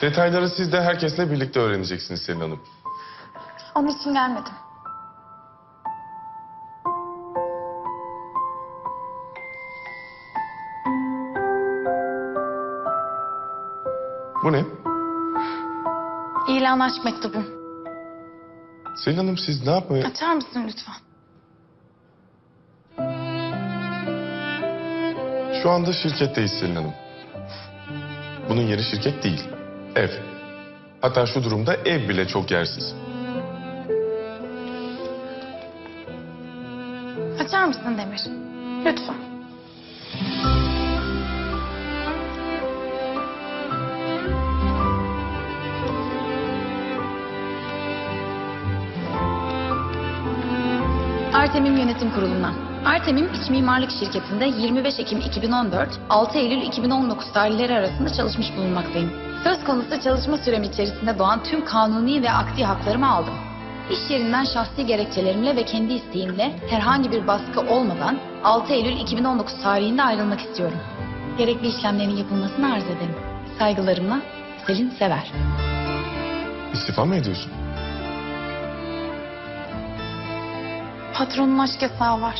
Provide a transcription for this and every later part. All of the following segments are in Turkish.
Detayları siz de herkesle birlikte öğreneceksiniz Selin Hanım. Onun için gelmedim. Bu ne? İlan aşk mektubum. Selin Hanım siz ne yapmaya... Açar mısın lütfen? Şu anda şirketteyiz Selin Hanım. Bunun yeri şirket değil. Ev. Hatta şu durumda ev bile çok yersiz. Açar mısın Demir? Lütfen. Artemim Yönetim Kurulu'na. Artemim İç Mimarlık Şirketi'nde 25 Ekim 2014, 6 Eylül 2019 tarihleri arasında çalışmış bulunmaktayım. Söz konusu çalışma sürem içerisinde doğan tüm kanuni ve akdi haklarımı aldım. İş yerinden şahsi gerekçelerimle ve kendi isteğimle herhangi bir baskı olmadan 6 Eylül 2019 tarihinde ayrılmak istiyorum. Gerekli işlemlerin yapılmasını arz ederim. Saygılarımla Selin Sever. İstifa mı ediyorsun? Patronun aşk yasağı var.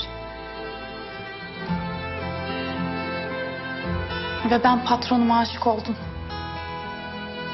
Ve ben patronuma aşık oldum.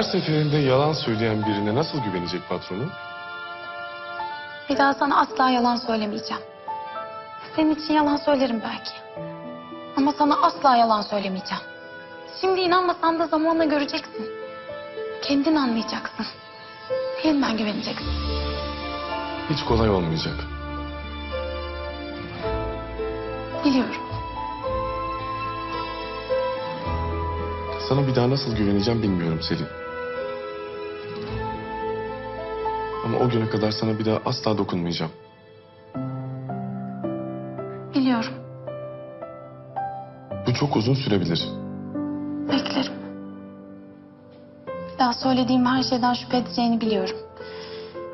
Her seferinde yalan söyleyen birine nasıl güvenecek patronu? Bir daha sana asla yalan söylemeyeceğim. Senin için yalan söylerim belki. Ama sana asla yalan söylemeyeceğim. Şimdi inanmasan da zamanla göreceksin. Kendin anlayacaksın. Yeniden güveneceksin. Hiç kolay olmayacak. Biliyorum. Sana bir daha nasıl güveneceğim bilmiyorum Selin. O güne kadar sana bir daha asla dokunmayacağım. Biliyorum. Bu çok uzun sürebilir. Beklerim. Bir daha söylediğim her şeyden şüphe edeceğini biliyorum.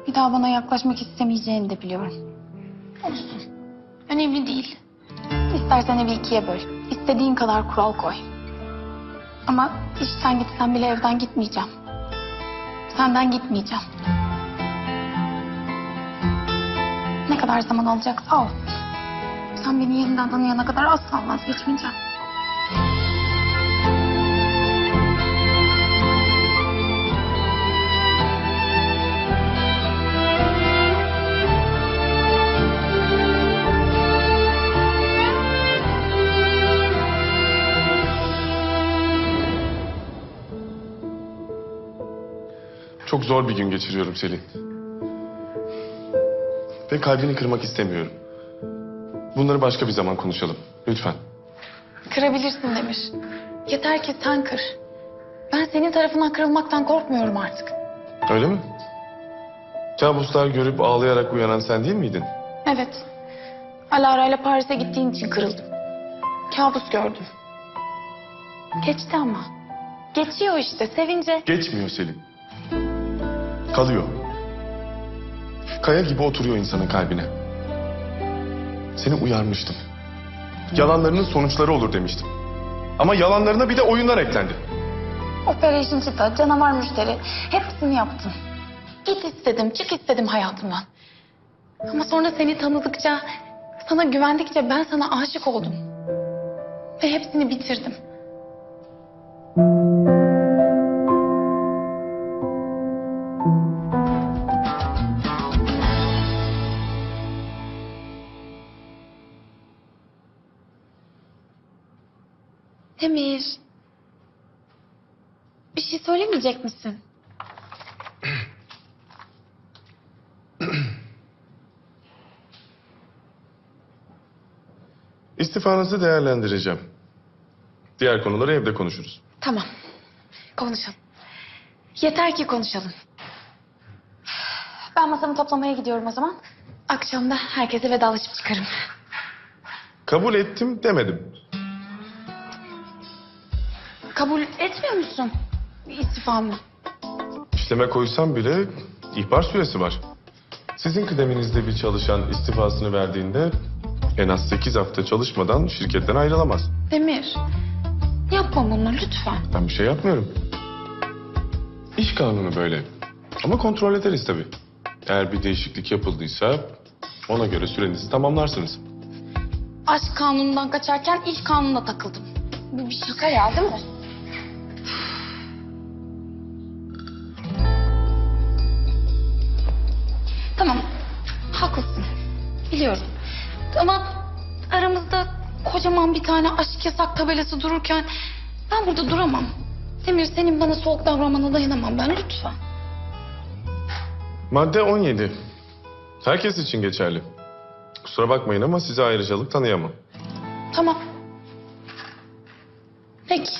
Bir daha bana yaklaşmak istemeyeceğini de biliyorum. Olsun. Önemli değil. İstersen evi ikiye böl. İstediğin kadar kural koy. Ama işten gitsem bile evden gitmeyeceğim. Senden gitmeyeceğim. Kadar zaman alacaksa al. Sen beni yeniden tanıyana kadar asla vazgeçmeyeceğim. Çok zor bir gün geçiriyorum Selin. Ve kalbini kırmak istemiyorum. Bunları başka bir zaman konuşalım. Lütfen. Kırabilirsin Demir. Yeter ki sen kır. Ben senin tarafından kırılmaktan korkmuyorum artık. Öyle mi? Kabuslar görüp ağlayarak uyanan sen değil miydin? Evet. Alara ile Paris'e gittiğin için kırıldım. Kabus gördüm. Geçti ama. Geçiyor işte sevince. Geçmiyor Selin. Kalıyor. Kaya gibi oturuyor insanın kalbine. Seni uyarmıştım. Yalanlarının sonuçları olur demiştim. Ama yalanlarına bir de oyunlar eklendi. Operation Cheetah, canavar müşteri. Hepsini yaptım. Git istedim, çık istedim hayatımdan. Ama sonra seni tanıdıkça, sana güvendikçe ben sana aşık oldum. Ve hepsini bitirdim. Demir. Bir şey söylemeyecek misin? İstifanızı değerlendireceğim. Diğer konuları evde konuşuruz. Tamam. Konuşalım. Yeter ki konuşalım. Ben masamı toplamaya gidiyorum o zaman. Akşam da herkese vedalaşıp çıkarım. Kabul ettim demedim. Kabul etmiyor musun istifamı? İşleme koysam bile ihbar süresi var. Sizin kıdeminizde bir çalışan istifasını verdiğinde en az 8 hafta çalışmadan şirketten ayrılamaz. Demir, yapma bunu lütfen. Ben bir şey yapmıyorum. İş kanunu böyle. Ama kontrol ederiz tabii. Eğer bir değişiklik yapıldıysa ona göre sürenizi tamamlarsınız. Aşk kanunundan kaçarken iş kanununa takıldım. Bu bir şaka ya değil mi? Biliyorum. Ama aramızda kocaman bir tane aşk yasak tabelası dururken ben burada duramam. Demir senin bana soğuk davranmana dayanamam ben lütfen. Madde 17. Herkes için geçerli. Kusura bakmayın ama size ayrıcalık tanıyamam. Tamam. Peki.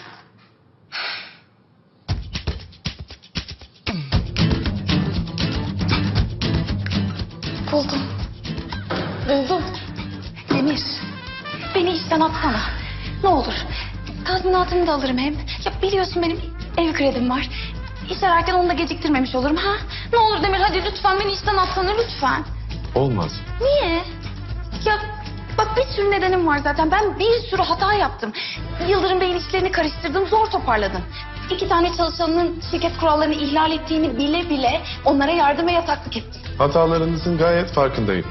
Tazminatımı da alırım hem. Ya biliyorsun benim ev kredim var. İş ararken onu da geciktirmemiş olurum ha. Ne olur Demir hadi lütfen beni işten atsana lütfen. Olmaz. Niye? Ya bak bir sürü nedenim var zaten. Ben bir sürü hata yaptım. Yıldırım Bey'in işlerini karıştırdım, zor toparladım. İki tane çalışanının şirket kurallarını ihlal ettiğini bile bile onlara yardım ve yataklık ettim. Hatalarınızın gayet farkındayım.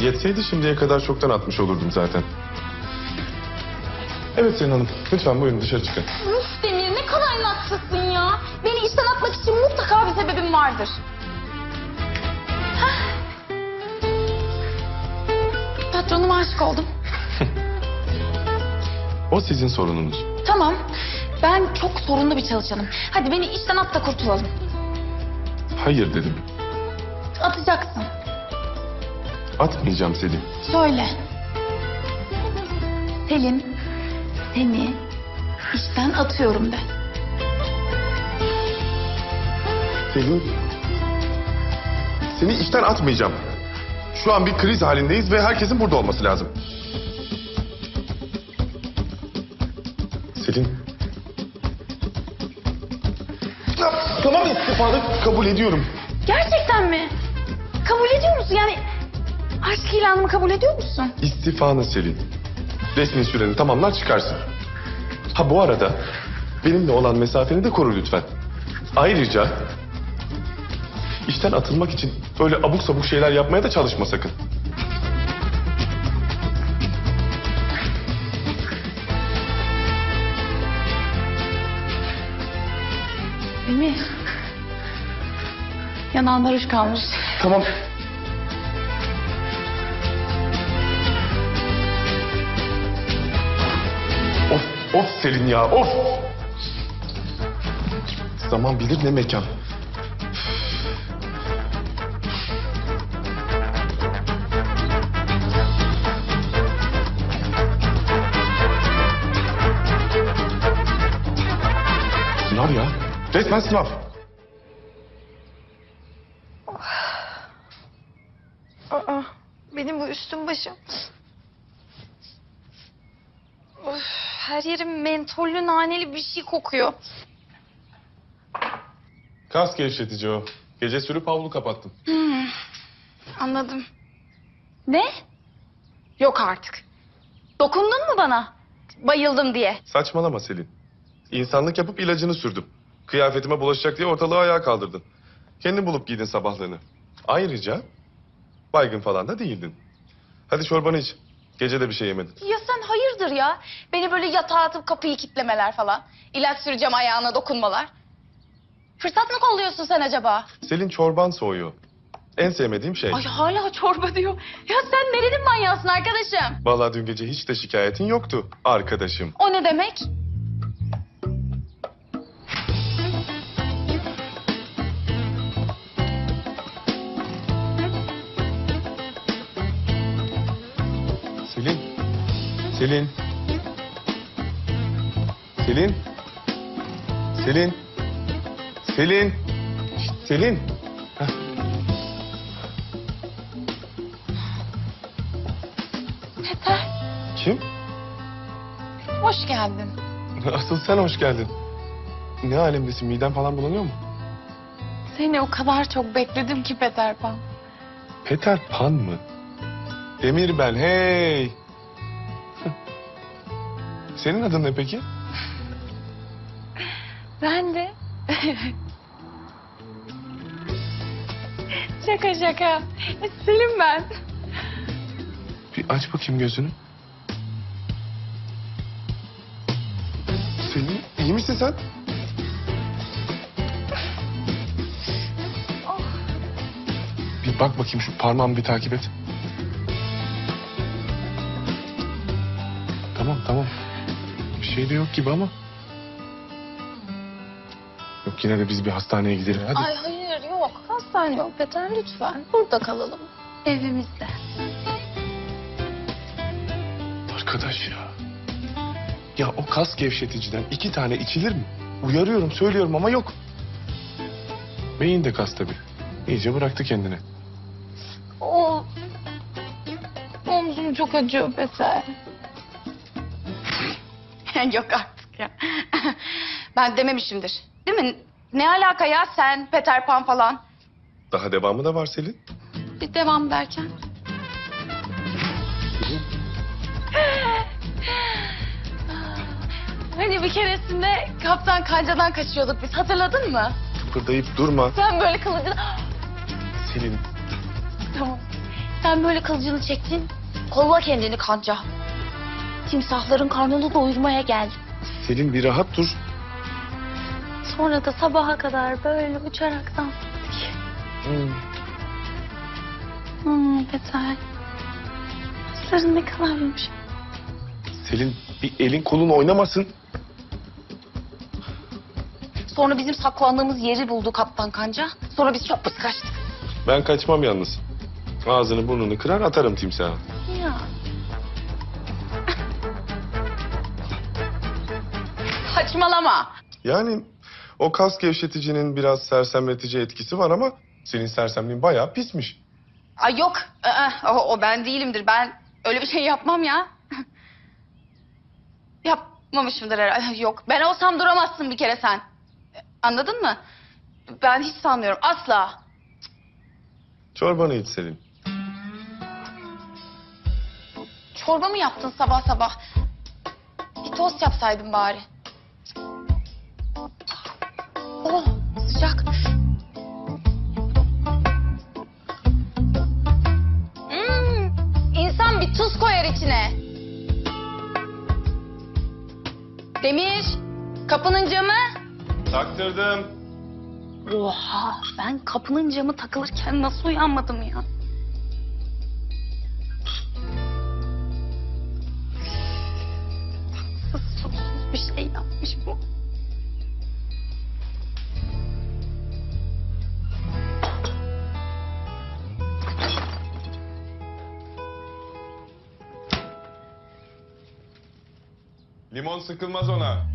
Yetseydi şimdiye kadar çoktan atmış olurdum zaten. Evet Selin Hanım, lütfen buyurun dışarı çıkın. Üf Demir ne kadar inatsızsın ya. Beni işten atmak için mutlaka bir sebebim vardır. Hah. Patronuma aşık oldum. O sizin sorununuz. Tamam. Ben çok sorunlu bir çalışanım. Hadi beni işten at da kurtulalım. Hayır dedim. Atacaksın. Atmayacağım Selin. Söyle. Selin, seni işten atıyorum de. Selin. Seni işten atmayacağım. Şu an bir kriz halindeyiz ve herkesin burada olması lazım. Selin. Ya, tamam istifanı kabul ediyorum. Gerçekten mi? Kabul ediyor musun? Yani aşk ilanımı kabul ediyor musun? İstifanı Selin. Resmi süreni tamamlar çıkarsın. Ha bu arada benimle olan mesafeni de koru lütfen. Ayrıca işten atılmak için öyle abuk sabuk şeyler yapmaya da çalışma sakın. Emir. Yanağında ruj kalmış. Tamam. Of, Selin ya, of. Zaman bilir ne mekan. Sınav ya. Resmen sınav. Aa, benim bu üstüm başım. Of, her yerim mentollü naneli bir şey kokuyor. Kas gevşetici o. Gece sürüp havlu kapattım. Hmm, anladım. Ne? Yok artık. Dokundun mu bana? Bayıldım diye. Saçmalama Selin. İnsanlık yapıp ilacını sürdüm. Kıyafetime bulaşacak diye ortalığı ayağa kaldırdın. Kendin bulup giydin sabahlığını. Ayrıca baygın falan da değildin. Hadi çorbanı iç. Gece de bir şey yemedin. Ya sen hayırdır ya? Beni böyle yatağa atıp kapıyı kitlemeler falan. İlaç süreceğim ayağına dokunmalar. Fırsat mı kolluyorsun sen acaba? Selin çorban soğuyor. En sevmediğim şey. Ay hala çorba diyor. Ya sen nerenin manyasın arkadaşım? Vallahi dün gece hiç de şikayetin yoktu arkadaşım. O ne demek? Selin. Selin. Selin. Selin. Selin. Heh. Peter, Kim? hoş geldin. Asıl sen hoş geldin. Ne alemdesin? Miden falan bulanıyor mu? Seni o kadar çok bekledim ki Peter Pan. Peter Pan mı? Demir ben, hey. Senin adın ne peki? Ben de. şaka şaka. Selim ben. Bir aç bakayım gözünü. Selin, iyi misin sen? Bir bak bakayım şu parmağımı bir takip et. Şey de yok gibi ama. Yok yine de biz bir hastaneye gidelim hadi. Ay hayır yok. Hastane yok Peter lütfen. Burada kalalım. Evimizde. Arkadaş ya. Ya o kas gevşeticiden iki tane içilir mi? Uyarıyorum söylüyorum ama yok. Beyin de kas tabii. İyice bıraktı kendini. O... Omzum çok acıyor Peter. Yok artık ya. ben dememişimdir. Değil mi? Ne alaka ya sen Peter Pan falan? Daha devamı da var Selin. Bir devam derken. Hani bir keresinde Kaptan Kanca'dan kaçıyorduk biz hatırladın mı? Kıpırdayıp durma. Sen böyle kılıcını... Selin Tamam. Sen böyle kılıcını çektin. Kolla kendini kanca. Timsahların karnını doyurmaya geldim. Selin bir rahat dur. Sonra da sabaha kadar böyle uçarak dans ettik. Hmm. Hmm, Peter. Saçların ne kadar yumuşak. Selin bir elin kolun oynamasın. Sonra bizim saklandığımız yeri buldu Kaptan Kanca. Sonra biz çok pıs kaçtık. Ben kaçmam yalnız. Ağzını burnunu kırar atarım timsaha. Saçmalama. Yani o kas gevşeticinin biraz sersemletici etkisi var ama senin sersemliğin bayağı pismiş. Ay yok. O, o ben değilimdir. Ben öyle bir şey yapmam ya. Yapmamışımdır herhalde. Yok. Ben olsam duramazsın bir kere sen. Anladın mı? Ben hiç sanmıyorum. Asla. Çorbanı iç Selin. Çorba mı yaptın sabah sabah? Bir tost yapsaydın bari. Demir, kapının camı. Taktırdım. Oha, ben kapının camı takılırken nasıl uyanmadım ya? se aquilo.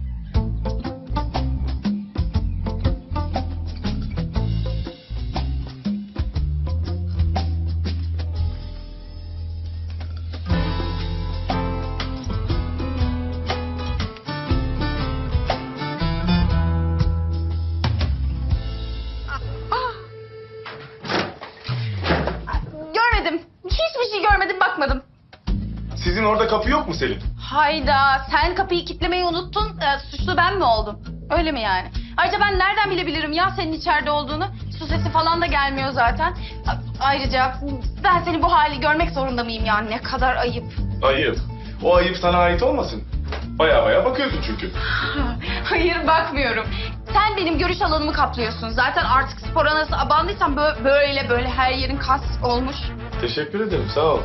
Hayda, sen kapıyı kilitlemeyi unuttun. Ee, suçlu ben mi oldum? Öyle mi yani? Ayrıca ben nereden bilebilirim ya senin içeride olduğunu? Su sesi falan da gelmiyor zaten. A- Ayrıca ben seni bu hali görmek zorunda mıyım ya? Ne kadar ayıp. Ayıp. O ayıp sana ait olmasın. Baya baya bakıyorsun çünkü. Hayır bakmıyorum. Sen benim görüş alanımı kaplıyorsun. Zaten artık spora nasıl abandıysan bö- böyle böyle her yerin kas olmuş. Teşekkür ederim sağ ol.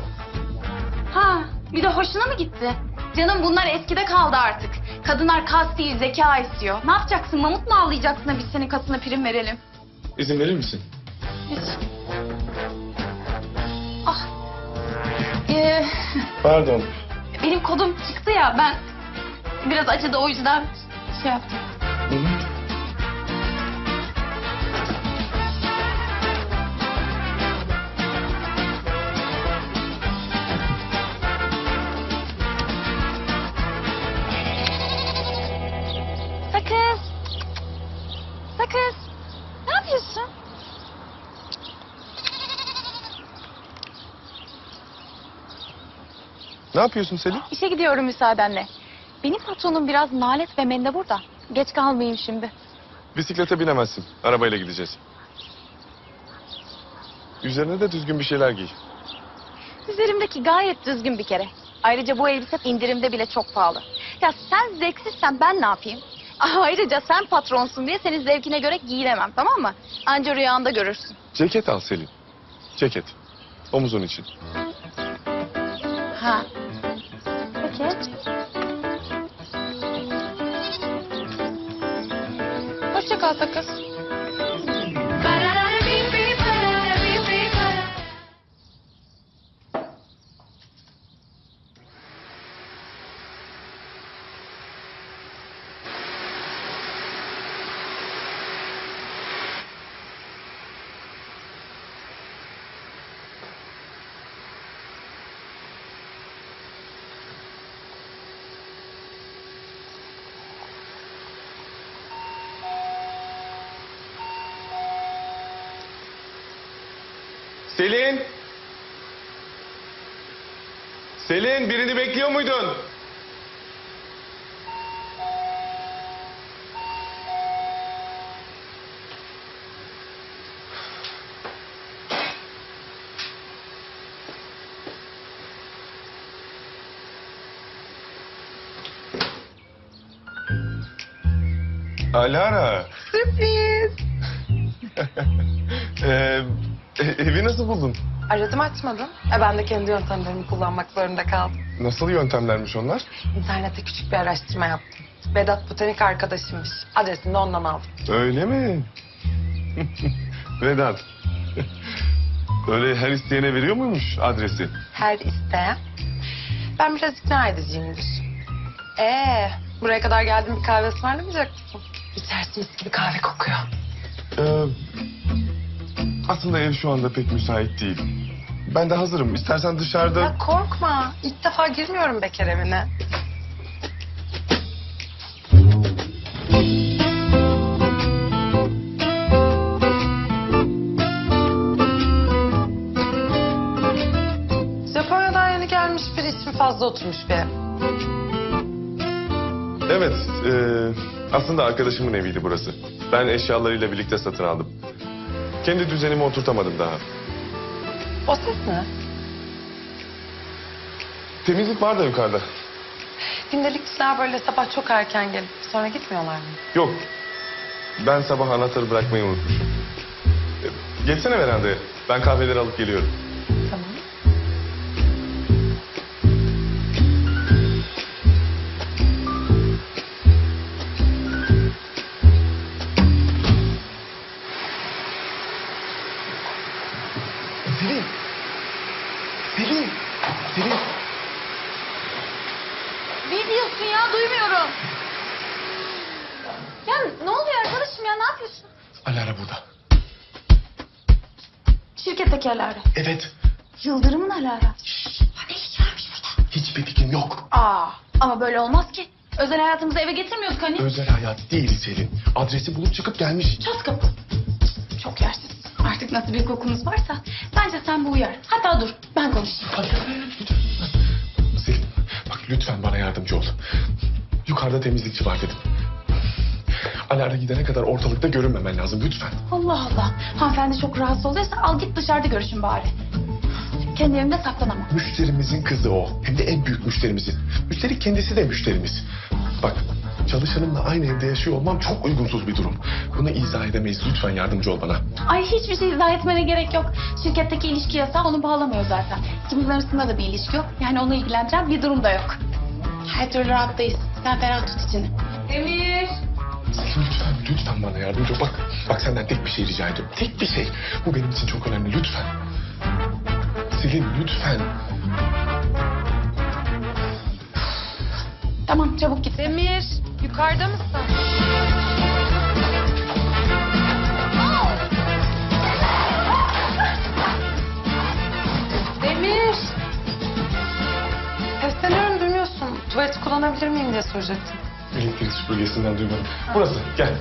Ha, bir de hoşuna mı gitti? Canım bunlar eskide kaldı artık. Kadınlar kas değil zeka istiyor. Ne yapacaksın? Mamut mu avlayacaksın da biz senin kasına prim verelim? İzin verir misin? Hiç. Ah. Ee, Pardon. benim kodum çıktı ya ben biraz acıdı o yüzden şey yaptım. Hı hı. Ne yapıyorsun Selin? İşe gidiyorum müsaadenle. Benim patronum biraz nalet ve mendebur da. Geç kalmayayım şimdi. Bisiklete binemezsin. Arabayla gideceğiz. Üzerine de düzgün bir şeyler giy. Üzerimdeki gayet düzgün bir kere. Ayrıca bu elbise indirimde bile çok pahalı. Ya sen zevksizsen ben ne yapayım? Ayrıca sen patronsun diye senin zevkine göre giyinemem tamam mı? Anca rüyanda görürsün. Ceket al Selin. Ceket. Omuzun için. Ha. Peki. Hoşça kal sakız. Selin! Selin birini bekliyor muydun? Alara. Sürpriz. Ee, e- evi nasıl buldun? Aradım açmadın. E ben de kendi yöntemlerimi kullanmak zorunda kaldım. Nasıl yöntemlermiş onlar? İnternette küçük bir araştırma yaptım. Vedat Botanik arkadaşımmış. Adresini de ondan aldım. Öyle mi? Vedat. Öyle her isteyene veriyor muymuş adresi? Her isteyen. Ben biraz ikna ediciyimdir. Ee, buraya kadar geldim bir kahve ısmarlamayacak mısın? İçerisi mis gibi kahve kokuyor. Aslında ev şu anda pek müsait değil. Ben de hazırım. İstersen dışarıda... Ya korkma. İlk defa girmiyorum bekar evine. Japonya'dan yeni gelmiş bir için fazla oturmuş bir ev. Evet, e, aslında arkadaşımın eviydi burası. Ben eşyalarıyla birlikte satın aldım. Kendi düzenimi oturtamadım daha. O ses ne? Temizlik var da yukarıda. Gündelikçiler böyle sabah çok erken gelip sonra gitmiyorlar mı? Yok, ben sabah anahtarı bırakmayı unutmuşum. E, Geçsene verandaya. Ben kahveleri alıp geliyorum. Özel hayat değil Selin. Adresi bulup çıkıp gelmiş. Çat kapı. Çok yersiz. Artık nasıl bir kokunuz varsa bence sen bu uyar. Hatta dur ben konuşayım. Lütfen. Selin, bak lütfen bana yardımcı ol. Yukarıda temizlikçi var dedim. Alara gidene kadar ortalıkta görünmemen lazım lütfen. Allah Allah. Hanımefendi çok rahatsız oluyorsa al git dışarıda görüşün bari. Kendi evimde saklanamam. Müşterimizin kızı o. Hem de en büyük müşterimizin. Üstelik kendisi de müşterimiz. Bak çalışanımla aynı evde yaşıyor olmam çok uygunsuz bir durum. Bunu izah edemeyiz. Lütfen yardımcı ol bana. Ay hiçbir şey izah etmene gerek yok. Şirketteki ilişki yasağı onu bağlamıyor zaten. İkimizin arasında da bir ilişki yok. Yani onu ilgilendiren bir durum da yok. Her türlü rahattayız. Sen ferah tut içini. Emir. Lütfen, lütfen bana yardımcı ol. Bak, bak senden tek bir şey rica ediyorum. Tek bir şey. Bu benim için çok önemli. Lütfen. Selin lütfen. Tamam çabuk git. Emir. Yukarıda mısın? Emir. Sesleniyorum duymuyorsun. Tuvaleti kullanabilir miyim diye soracaktım. Elektrik süpürgesinden duymadım. Burası, gel.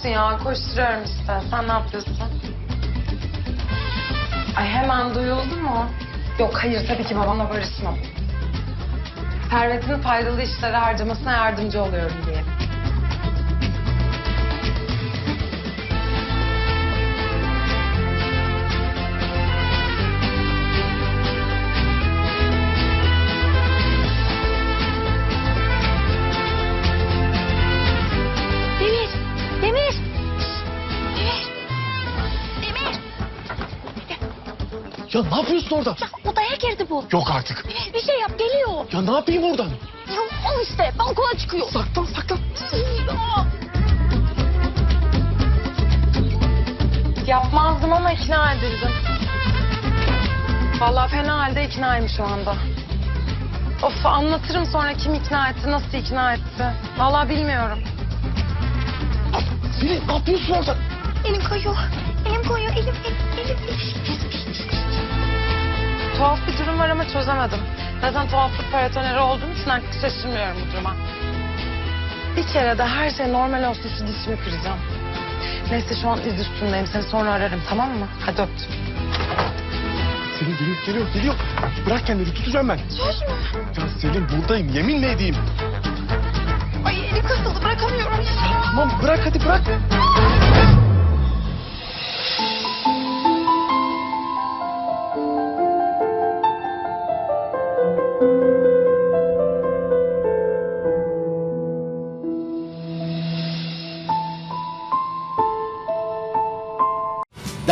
Olsun ya koşturuyorum işte. Sen ne yapıyorsun? Ay hemen duyuldu mu? Yok hayır tabii ki babamla barışmam. Servet'in faydalı işlere harcamasına yardımcı oluyorum diye. Ya ne yapıyorsun orada? Odaya girdi bu. Yok artık. Bir şey yap geliyor. Ya ne yapayım oradan? Ya al işte balkona çıkıyor. Saklan saklan. Ya. Yapmazdım ama ikna edildim. Vallahi fena halde iknayım şu anda. Of anlatırım sonra kim ikna etti, nasıl ikna etti. Vallahi bilmiyorum. Selin ne yapıyorsun orada? Elim kayıyor. Elim kayıyor. Elim, elim, elim. elim. Tuhaf bir durum var ama çözemedim. Zaten tuhaflık paratoneri olduğum için artık şaşırmıyorum bu duruma. Bir kere de her şey normal olsa şu dişimi kıracağım. Neyse şu an iz üstündeyim. Seni sonra ararım tamam mı? Hadi öptüm. Selin geliyor geliyor geliyor. Bırak kendini tutacağım ben. Söz mü? Ya Selin buradayım yeminle edeyim. Ay elim kırıldı bırakamıyorum. Tamam bırak hadi bırak.